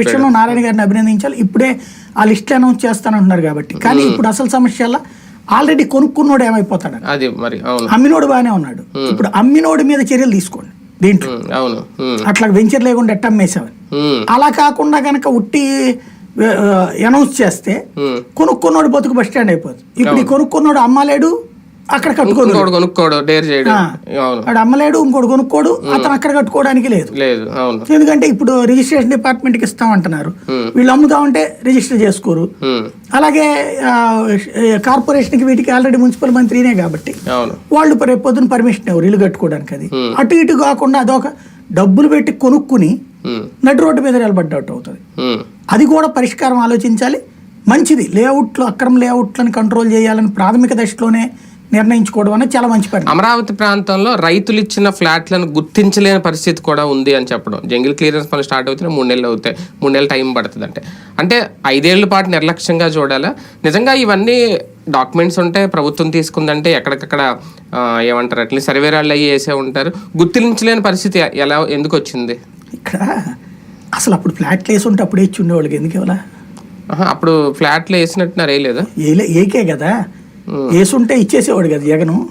విషయంలో నారాయణ గారిని అభినందించాలి. ఇప్పుడే ఆ లిస్ట్ అనౌన్స్ చేస్తానంటున్నారు కాబట్టి. కానీ ఇప్పుడు అసలు సమస్య ఆల్రెడీ కొనుక్కున్నోడు ఏమైపోతాడు అది మరి అమ్మినోడు బాగానే ఉన్నాడు. ఇప్పుడు అమ్మినోడి మీద చర్యలు తీసుకోండి దీంట్లో. ఉమ్, అవును. అట్లా వెంచర్ లేకుండా ఎట్ట అమ్మేసామని ఉమ్, అలా కాకుండా కనుక ఉట్టి అనౌన్స్ చేస్తే. కొనుక్కున్నోడు బతుకు బస్ స్టాండ్ అయిపోతుంది ఇప్పుడు ఈ కొనుక్కున్నోడు అమ్మలేడు అక్కడ కట్టుకోదు ఇంకోటి కొనుక్కోడు డేర్ చేయడం. వాడు అమ్మలేడు ఇంకోటి కొనుక్కోడు అతను అక్కడ కట్టుకోవడానికి లేదు. లేదు అవును. ఎందుకంటే ఇప్పుడు రిజిస్ట్రేషన్ డిపార్ట్మెంట్కి ఇస్తామంటున్నారు. వీళ్ళు అమ్ముదామంటే రిజిస్టర్ చేసుకోరు. అలాగే ఆ, కార్పొరేషన్కి వీటికి ఆల్రెడీ మున్సిపల్ మంత్రినే కాబట్టి వాళ్ళు రేపు పొద్దున పర్మిషన్ ఇవ్వరు ఇల్లు కట్టుకోవడానికి అది. అటు ఇటు కాకుండా అదొక డబ్బులు పెట్టి కొనుక్కుని నడు రోడ్డు మీద నిలబడ్డట్టు అవుతుంది. అది కూడా పరిష్కారం ఆలోచించాలి. మంచిది. లేఅవుట్లు అక్రమ లేఅవుట్లను కంట్రోల్ చేయాలని ప్రాథమిక దశలోనే నిర్ణయించుకోవడం అనేది చాలా మంచి పని. అమరావతి ప్రాంతంలో రైతులు ఇచ్చిన ఫ్లాట్లను గుర్తించలేని పరిస్థితి కూడా ఉంది అని చెప్పడం. జంగిల్ క్లియరెన్స్ పనులు స్టార్ట్ అవుతున్నాయి మూడు నెలలు అవుతాయి మూడు నెలలు టైం పడుతుంది అంటే అంటే ఐదేళ్ళ పాటు నిర్లక్ష్యంగా చూడాలా? నిజంగా ఇవన్నీ డాక్యుమెంట్స్ ఉంటే ప్రభుత్వం తీసుకుందంటే ఎక్కడికక్కడ ఏమంటారు అట్లా సర్వేరాళ్ళు అయ్యి వేసే ఉంటారు. గుర్తించలేని పరిస్థితి ఎలా ఎందుకు వచ్చింది? ఇక్కడ అసలు అప్పుడు ఫ్లాట్లు వేసి ఉంటే అప్పుడు ఇచ్చి ఉండేవాళ్ళకి ఎందుకు ఇవ్వాలా? అప్పుడు ఫ్లాట్లు వేసినట్టున్నారు వేయలేదా? ఏలే ఏకే కదా. వేసుంటే ఇచ్చేసేవాడు కదా జగను.